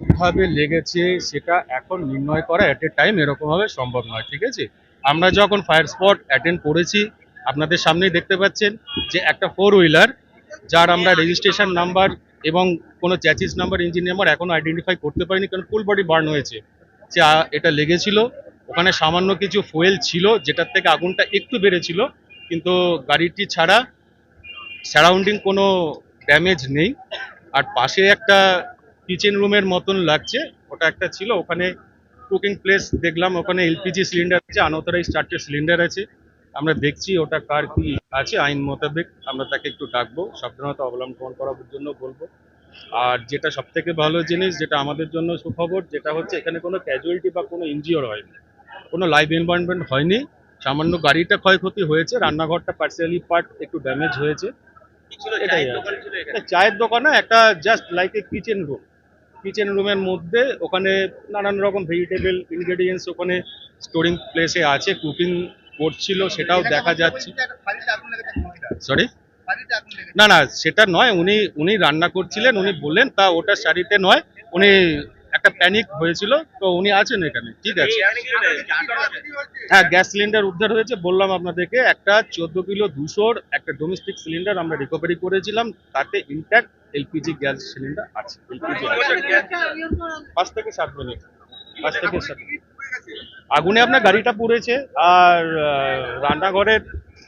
ভাবে লেগেছে সেটা এখন নির্ণয় করা এট এ টাইম এরকমভাবে সম্ভব নয়, ঠিক আছে? আমরা যখন ফায়ার স্পট অ্যাটেন্ড করেছি, আপনাদের সামনেই দেখতে পাচ্ছেন যে একটা ফোর হুইলার যার আমরা রেজিস্ট্রেশন নাম্বার এবং কোনো চ্যাচিস নাম্বার ইঞ্জিন নাম্বার এখনও আইডেন্টিফাই করতে পারিনি কারণ ফুল বডি বার্ন হয়েছে। যে এটা লেগেছিল। ওখানে সামান্য কিছু ফুয়েল ছিল, যেটার থেকে আগুনটা একটু বেড়েছিল, কিন্তু গাড়িটি ছাড়া সারাউন্ডিং কোনো ড্যামেজ নেই। আর পাশে একটা কিচেন রুমের মতন লাগছে। ওটা একটা ছিল। ওখানে কুকিং প্লেস দেখলাম। ওখানে এলপিজি সিলিন্ডার আছে আনঅথরাইজ চারটে সিলিন্ডার আছে। আমরা দেখছি ওটা কার কি আছে আইন মোতাবেক। আমরা তাকে একটু ডাকবো। সাবধানতা অবলম্বন করার জন্য বলব। আর যেটা সব থেকে ভালো জিনিস যেটা আমাদের জন্য সুখবর যেটা হচ্ছে এখানে কোনো ক্যাজুয়ালিটি বা কোনো ইনজিওর হয়নি। কোনো লাইভ এনভায়রনমেন্ট হয়নি। সামান্য গাড়িটা ক্ষয়ক্ষতি হয়েছে। রান্নাঘরটা পার্সিয়ালি পার্ট একটু ড্যামেজ হয়েছে। এটাই চায়ের দোকানে একটা just like a kitchen room kitchen রুমের মধ্যে ওখানে নানান রকম ভেজিটেবল ইনগ্রেডিয়েন্টস ওখানে স্টোরিং প্লেসে আছে কুকিং করছিল সেটাও দেখা যাচ্ছে। সরি না না সেটা নয় উনি উনি রান্না করছিলেন উনি বললেন তা ওটা শাড়িতে নয় উনি একটা প্যানিক হয়েছিল তো উনি আছেন এখানে ঠিক আছে। হ্যাঁ গ্যাস সিলিন্ডার উদ্ধার হয়েছে বললাম আপনাদেরকে একটা চোদ্দ কিলো দুশোর একটা ডোমেস্টিক সিলিন্ডার আমরা রিকভারি করেছিলাম তাতে ইনট্যাক্ট এলপিজি গ্যাস সিলিন্ডার আছে এলপিজি পাঁচ থেকে সাত মিনিট পাঁচ থেকে সাত আগুনে আপনার গাড়িটা পুড়েছে আর রান্নাঘরের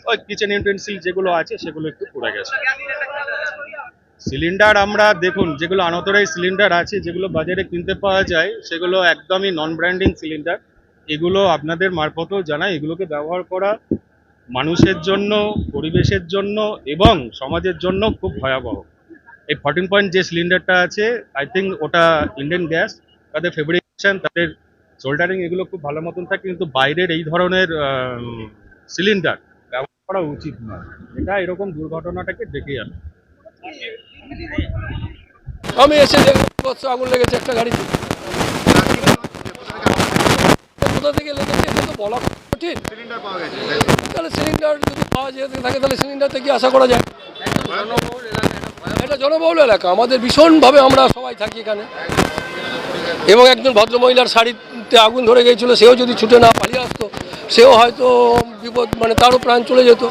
ওই কিচেন ইউটেন্সিল যেগুলো আছে সেগুলো একটু পুড়ে গেছে। সিলিন্ডার আমরা দেখুন, যেগুলো আনতরাই সিলিন্ডার আছে, যেগুলো বাজারে কিনতে পাওয়া যায়, সেগুলো একদমই নন ব্র্যান্ডিং সিলিন্ডার এগুলো আপনাদের মারফতেও জানাই, এগুলোকে ব্যবহার করা মানুষের জন্য, পরিবেশের জন্য এবং সমাজের জন্য খুব ভয়াবহ। এই ফর্টিন পয়েন্ট যে সিলিন্ডারটা আছে আই থিঙ্ক ওটা ইন্ডিয়ান গ্যাস তাদের ফেব্রিকেশন তাদের সোল্ডারিং এগুলো খুব ভালো মতন থাকে, কিন্তু বাইরের এই ধরনের সিলিন্ডার ব্যবহার করা উচিত নয়। এটা এরকম দুর্ঘটনাটাকে ডেকে আনে। আমি এসে দেখলাম আগুন লেগেছে একটা গাড়িতে। কোথা থেকে লেগেছে এটা তো বলা কঠিন। তাহলে সিলিন্ডার যদি পাওয়া যেয়ে থাকে তাহলে সিলিন্ডার থেকে আশা করা যায়? এটা জনবহুল এলাকা। আমাদের ভীষণভাবে আমরা সবাই থাকি এখানে। এবং একজন ভদ্রমহিলার শাড়িতে আগুন ধরে গিয়েছিল সেও যদি ছুটে না পালিয়ে আসতো সেও হয়তো বিপদ মানে তারও প্রাণ চলে যেত।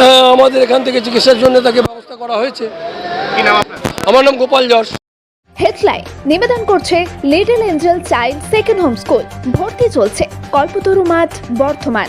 হ্যাঁ আমাদের এখান থেকে চিকিৎসার জন্য তাকে ব্যবস্থা করা হয়েছে। আমার নাম গোপাল যশ। হেডলাইন নিবেদন করছে Little Angel Child Second Home School. ভর্তি চলছে কল্পতরু মাঠ বর্ধমান।